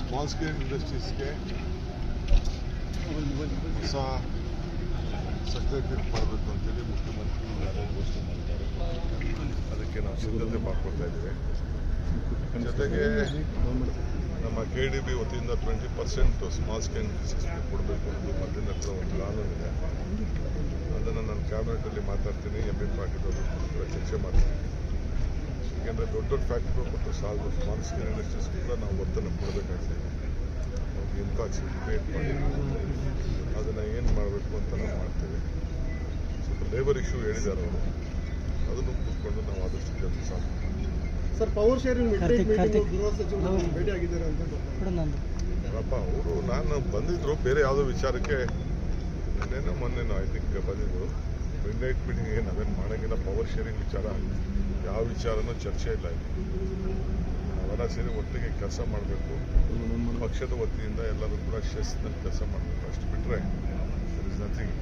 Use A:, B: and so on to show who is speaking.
A: Small scale ಇಂಡಸ್ಟ್ರೀಸ್ಗೆ ಹೊಸ certificate ಮಾಡಬೇಕು ಅಂತೇಳಿ ಮುಖ್ಯಮಂತ್ರಿ ಘೋಷಣೆ ಅದಕ್ಕೆ ನಾವು ಸಿದ್ಧತೆ ಮಾಡ್ಕೊಳ್ತಾ ಇದ್ದೀವಿ ಜೊತೆಗೆ ನಮ್ಮ ಕೆ ಡಿ ಬಿ ವತಿಯಿಂದ ಟ್ವೆಂಟಿ ಪರ್ಸೆಂಟ್ ಸ್ಮಾಲ್ ಸ್ಕೇಲ್ ಇಂಡಸ್ಟ್ರೀಸ್ಗೆ ಕೊಡಬೇಕು ಅನ್ನೋದು ಮಧ್ಯದ ಹತ್ರ ಒಂದು ಇದೆ ಅದನ್ನು ನಾನು ಕ್ಯಾಬಿನೆಟಲ್ಲಿ ಮಾತಾಡ್ತೀನಿ ಎಂ ಬಿ ಪಾಟೀಲ್ ಚರ್ಚೆ ಮಾಡ್ತೀನಿ ಯಾಕೆಂದರೆ ದೊಡ್ಡ ದೊಡ್ಡ ಫ್ಯಾಕ್ಟ್ರಿಗಳು ಕೊಟ್ಟು ಸಾಲದು ಸ್ಮಾಲ್ ಸ್ಕೇಲ್ ಇಂಡಸ್ಟ್ರೀಸ್ ಕೂಡ ನಾವು ಒತ್ತನ್ನು ಕೊಡಬೇಕಾಗ್ತದೆ ಅವ್ರಿಗೆ ಇಂಪಾಕ್ಸ್ ಕ್ರಿಯೇಟ್ ಮಾಡಿ. ಅದನ್ನು ಏನು ಮಾಡಬೇಕು ಅಂತ ನಾವು ಮಾಡ್ತೇವೆ. ಸ್ವಲ್ಪ ಲೇಬರ್ ಇಶ್ಯೂ ಹೇಳಿದ್ದಾರೆ ಅವರು. ಅದನ್ನು ಕೂತ್ಕೊಂಡು ನಾವು ಆದಷ್ಟು ಜಲ್ದಿ solve
B: sir power sharing meeting. ಭೇಟಿ ಆಗಿದ್ದಾರೆ ಅಂತ
A: ಅಪ್ಪ ಅವರು ನಾನು ಬಂದಿದ್ದರು ಬೇರೆ ಯಾವುದೋ ವಿಚಾರಕ್ಕೆ ನಿನ್ನೆನೋ ಮೊನ್ನೆನೋ ಐ ಥಿಂಕ್ ಬಂದಿದ್ರು. ಮಿಡ್ ನೈಟ್ ಏನು ನಾವೇನು ಮಾಡೋಂಗಿಲ್ಲ ಪವರ್ ಶೇರಿಂಗ್ ವಿಚಾರ. ಯಾವ ವಿಚಾರನೂ ಚರ್ಚೆ ಇಲ್ಲ ಇಲ್ಲಿ ನಾವೆಲ್ಲ ಸೇರಿ ಒಟ್ಟಿಗೆ ಕೆಲಸ ಮಾಡಬೇಕು ಪಕ್ಷದ ವತಿಯಿಂದ ಎಲ್ಲರೂ ಕೂಡ ಶಿಸ್ತಿನಲ್ಲಿ ಕೆಲಸ ಮಾಡಬೇಕು ಅಷ್ಟು ಬಿಟ್ಟರೆ ನಥಿಂಗ್